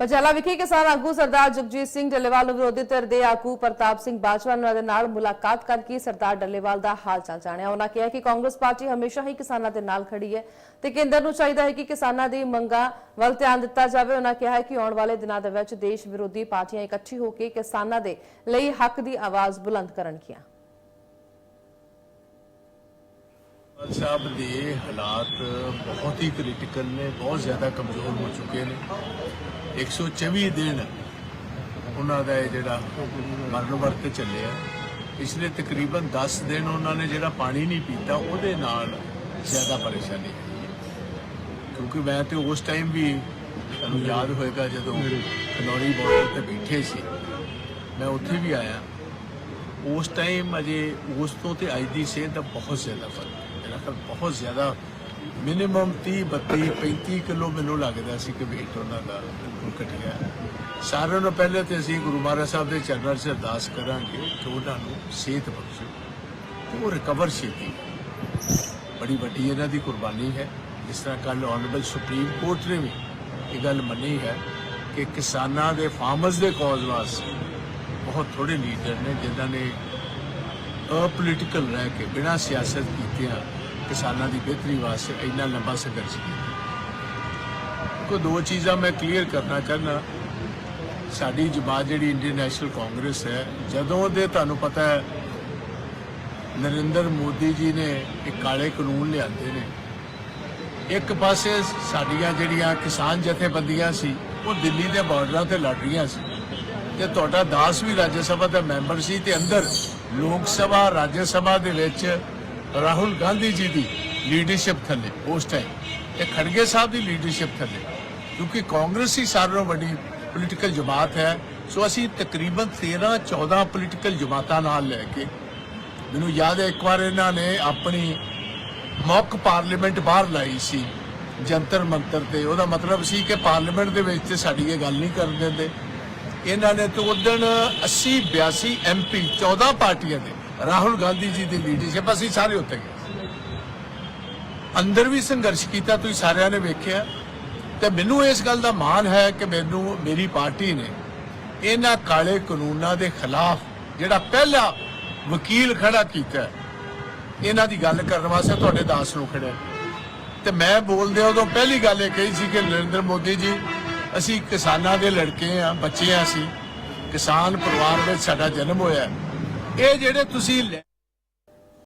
ਪਚਾਲਾ ਵਿਖੇ ਕਿਸਾਨ ਆਗੂ ਸਰਦਾਰ ਜਗਜੀਤ ਸਿੰਘ ਡੱਲੇਵਾਲ ਨੂੰ ਵਿਰੋਧੀ ਧਿਰ ਦੇ ਆਗੂ ਪ੍ਰਤਾਪ ਸਿੰਘ ਬਾਜਵਾ ਦੇ ਨਾਲ ਮੁਲਾਕਾਤ ਕਰਕੇ ਸਰਦਾਰ ਡੱਲੇਵਾਲ ਦਾ ਹਾਲ ਚਾਲ ਜਾਣਿਆ। ਉਹਨਾਂ ਕਿਹਾ ਕਿ ਕਾਂਗਰਸ ਪਾਰਟੀ ਹਮੇਸ਼ਾ ਹੀ ਕਿਸਾਨਾਂ ਦੇ ਨਾਲ ਖੜੀ ਹੈ ਤੇ ਕੇਂਦਰ ਨੂੰ ਚਾਹੀਦਾ ਹੈ ਕਿ ਕਿਸਾਨਾਂ ਦੀ ਮੰਗਾਂ ਵੱਲ ਧਿਆਨ ਦਿੱਤਾ ਜਾਵੇ। ਉਹਨਾਂ ਕਿਹਾ ਹੈ ਕਿ ਆਉਣ ਵਾਲੇ ਦਿਨਾਂ ਦੇ ਵਿੱਚ ਦੇਸ਼ ਵਿਰੋਧੀ ਪਾਰਟੀਆਂ ਇਕੱਠੀ ਹੋ ਕੇ ਕਿਸਾਨਾਂ ਦੇ ਲਈ ਹੱਕ ਦੀ ਆਵਾਜ਼ ਬੁਲੰਦ ਕਰਨਗੀਆਂ। ਸਾਹਿਬ ਦੇ ਹਾਲਾਤ ਬਹੁਤ ਹੀ ਕ੍ਰਿਟੀਕਲ ਨੇ, ਬਹੁਤ ਜ਼ਿਆਦਾ ਕਮਜ਼ੋਰ ਹੋ ਚੁੱਕੇ ਨੇ। 124 ਦਿਨ ਉਹਨਾਂ ਦਾ ਇਹ ਜਿਹੜਾ ਮਰਨ ਵਰਤ ਚੱਲਿਆ। ਪਿਛਲੇ ਤਕਰੀਬਨ 10 ਦਿਨ ਉਹਨਾਂ ਨੇ ਜਿਹੜਾ ਪਾਣੀ ਨਹੀਂ ਪੀਤਾ, ਉਹਦੇ ਨਾਲ ਜ਼ਿਆਦਾ ਪਰੇਸ਼ਾਨੀ ਕਿਉਂਕਿ ਮੈਂ ਤੇ ਉਸ ਟਾਈਮ ਵੀ ਤੁਹਾਨੂੰ ਯਾਦ ਹੋਏਗਾ ਜਦੋਂ ਖਨੌਰੀ ਬਾਰਡਰ ਤੇ ਬੈਠੇ ਸੀ। ਮੈਂ ਉੱਥੇ ਵੀ ਆਇਆ। ਉਸ ਟਾਈਮ ਅਜੇ ਉਸ ਤੋਂ ਤੇ ਅੱਜ ਦੀ ਸਿਹਤ ਦਾ ਬਹੁਤ ਜ਼ਿਆਦਾ ਫ਼ਰਕ ਮੇਰਾ ਖਿਆਲ ਬਹੁਤ ਜ਼ਿਆਦਾ ਮਿਨੀਮਮ 30 32 35 ਕਿਲੋ ਮੈਨੂੰ ਲੱਗਦਾ ਸੀ ਕਿ weight ਉਹਨਾਂ ਦਾ ਬਿਲਕੁਲ ਘਟ ਸਾਰਿਆਂ ਨੂੰ ਪਹਿਲੇ ਤੇ ਅਸੀਂ ਗੁਰੂ ਮਹਾਰਾਜ ਸਾਹਿਬ ਦੇ ਚਰਨਾਂ 'ਚ ਅਰਦਾਸ ਕਰਾਂਗੇ ਕਿ ਉਹਨਾਂ ਨੂੰ ਸਿਹਤ ਬਖਸ਼ੋ ਤੇ ਉਹ ਰਿਕਵਰ ਛੇਤੀ ਬੜੀ ਵੱਡੀ ਇਹਨਾਂ ਦੀ ਕੁਰਬਾਨੀ ਹੈ। ਜਿਸ ਤਰ੍ਹਾਂ ਕੱਲ ਆਨਰੇਬਲ ਸੁਪਰੀਮ ਕੋਰਟ ਨੇ ਵੀ ਇਹ ਗੱਲ ਮੰਨੀ ਹੈ ਕਿ ਕਿਸਾਨਾਂ ਦੇ ਫਾਰਮਰਸ ਦੇ ਕਾਜ਼ ਵਾਸਤੇ ਬਹੁਤ ਥੋੜੇ ਲੀਡਰ ਨੇ ਜਿਨ੍ਹਾਂ ਨੇ ਅਪੋਲੀਟੀਕਲ ਰਹਿ ਕੇ ਬਿਨਾਂ ਸਿਆਸਤ ਕੀਤਿਆਂ ਕਿਸਾਨਾਂ ਦੀ ਬਿਹਤਰੀ ਵਾਸਤੇ ਇੰਨਾ ਲੰਬਾ ਸੰਘਰਸ਼ ਕੀਤਾ। ਕੋ ਦੋ ਚੀਜ਼ਾਂ ਮੈਂ ਕਲੀਅਰ ਕਰਨਾ ਚਾਹੁੰਦਾ। ਸਾਡੀ ਜਮਾਤ ਜਿਹੜੀ ਇੰਡੀਅਨ ਨੈਸ਼ਨਲ ਕਾਂਗਰਸ ਹੈ, ਜਦੋਂ ਦੇ ਤੁਹਾਨੂੰ ਪਤਾ ਹੈ, ਨਰਿੰਦਰ ਮੋਦੀ ਜੀ ਨੇ ਇਹ ਕਾਲੇ ਕਾਨੂੰਨ ਲਿਆਂਦੇ ਨੇ। ਇੱਕ ਪਾਸੇ ਸਾਡੀਆਂ ਜਿਹੜੀਆਂ ਕਿਸਾਨ ਜਥੇਬੰਦੀਆਂ ਸੀ, ਉਹ ਦਿੱਲੀ ਦੇ ਬਾਰਡਰਾਂ ਤੇ ਲੜ ਰਹੀਆਂ ਸੀ। ਤੇ ਤੁਹਾਡਾ ਦਾਸ ਵੀ ਰਾਜ ਸਭਾ ਦਾ ਮੈਂਬਰ ਸੀ ਤੇ ਅੰਦਰ ਲੋਕ ਸਭਾ, ਰਾਜ ਸਭਾ ਦੇ ਵਿੱਚ ਰਾਹੁਲ ਗਾਂਧੀ ਜੀ ਦੀ ਲੀਡਰਸ਼ਿਪ ਥੱਲੇ, ਉਸ ਟਾਈਮ ਤੇ ਖੜਗੇ ਸਾਹਿਬ ਦੀ ਲੀਡਰਸ਼ਿਪ ਥੱਲੇ, ਕਿਉਂਕਿ ਕਾਂਗਰਸ ਹੀ ਸਾਰਿਆਂ ਨਾਲੋਂ ਵੱਡੀ ਪੋਲੀਟੀਕਲ ਜਮਾਤ ਹੈ। ਸੋ ਅਸੀਂ ਤਕਰੀਬਨ 13 14 ਪੋਲੀਟੀਕਲ ਜਮਾਤਾਂ ਨਾਲ ਲੈ ਕੇ, ਮੈਨੂੰ ਯਾਦ ਹੈ ਇੱਕ ਵਾਰ ਇਹਨਾਂ ਨੇ ਆਪਣੀ ਮੁੱਖ ਪਾਰਲੀਮੈਂਟ ਬਾਹਰ ਲਾਈ ਸੀ ਜੰਤਰ ਮੰਤਰ ਤੇ। ਉਹਦਾ ਮਤਲਬ ਸੀ ਕਿ ਪਾਰਲੀਮੈਂਟ ਦੇ ਵਿੱਚ ਤੇ ਸਾਡੀ ਇਹ ਗੱਲ ਨਹੀਂ ਕਰਨ ਦਿੰਦੇ। ਇਹਨਾਂ ਨੇ ਤੇ ਉਦਣ 80 82 ਐਮਪੀ 14 ਪਾਰਟੀਆਂ ਦੇ, ਰਾਹੁਲ ਗਾਂਧੀ ਜੀ ਦੀ ਲੀਡਰਸ਼ਿਪ ਅਸੀਂ ਸਾਰੇ ਉੱਤੇ ਗਏ। ਅੰਦਰ ਵੀ ਸੰਘਰਸ਼ ਕੀਤਾ, ਤੁਸੀਂ ਸਾਰਿਆਂ ਨੇ ਵੇਖਿਆ। ਤੇ ਮੈਨੂੰ ਇਸ ਗੱਲ ਦਾ ਮਾਣ ਹੈ ਕਿ ਮੈਨੂੰ, ਮੇਰੀ ਪਾਰਟੀ ਨੇ ਇਹਨਾਂ ਕਾਲੇ ਕਾਨੂੰਨਾਂ ਦੇ ਖਿਲਾਫ ਜਿਹੜਾ ਪਹਿਲਾ ਵਕੀਲ ਖੜਾ ਕੀਤਾ, ਇਹਨਾਂ ਦੀ ਗੱਲ ਕਰਨ ਵਾਸਤੇ ਤੁਹਾਡੇ ਦਾਸ ਨੂੰ ਖੜਿਆ। ਤੇ ਮੈਂ ਬੋਲਦੇ ਉਦੋਂ ਪਹਿਲੀ ਗੱਲ ਇਹ ਕਹੀ ਸੀ ਕਿ ਨਰਿੰਦਰ ਮੋਦੀ ਜੀ ਅਸੀਂ ਕਿਸਾਨਾਂ ਦੇ ਲੜਕੇ ਆ, ਬੱਚੇ ਆ ਅਸੀਂ। ਕਿਸਾਨ ਪਰਿਵਾਰ ਵਿੱਚ ਸਾਡਾ ਜਨਮ ਹੋਇਆ। ਇਹ ਜਿਹੜੇ ਤੁਸੀਂ ਲੈ-